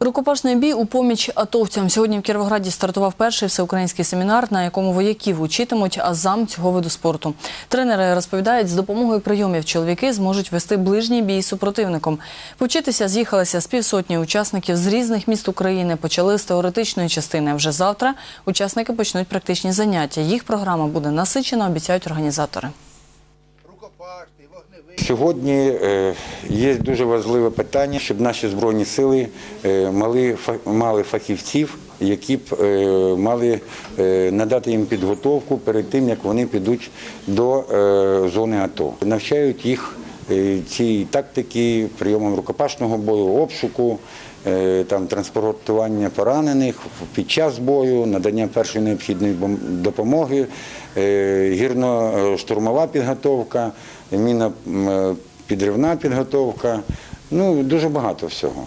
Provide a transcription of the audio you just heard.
Рукопашний бій у поміч атовцям. Сьогодні в Кіровограді стартував перший всеукраїнський семінар, на якому вояків учитимуть азам цього виду спорту. Тренери розповідають, з допомогою прийомів чоловіки зможуть вести ближній бій з супротивником. Повчитися з'їхалися з півсотні учасників з різних міст України. Почали з теоретичної частини. Вже завтра учасники почнуть практичні заняття. Їх програма буде насичена, обіцяють організатори. Сьогодні е, є дуже важливе питання, щоб наші збройні сили е, мали, фа- фахівців, які б е, мали надати їм підготовку перед тим, як вони підуть до зони АТО. Навчають їх цій тактики прийомом рукопашного бою, обшуку, там, транспортування поранених під час бою, надання першої необхідної допомоги, гірно-штурмова підготовка, міна м, е, підривна підготовка. Ну, дуже багато всього.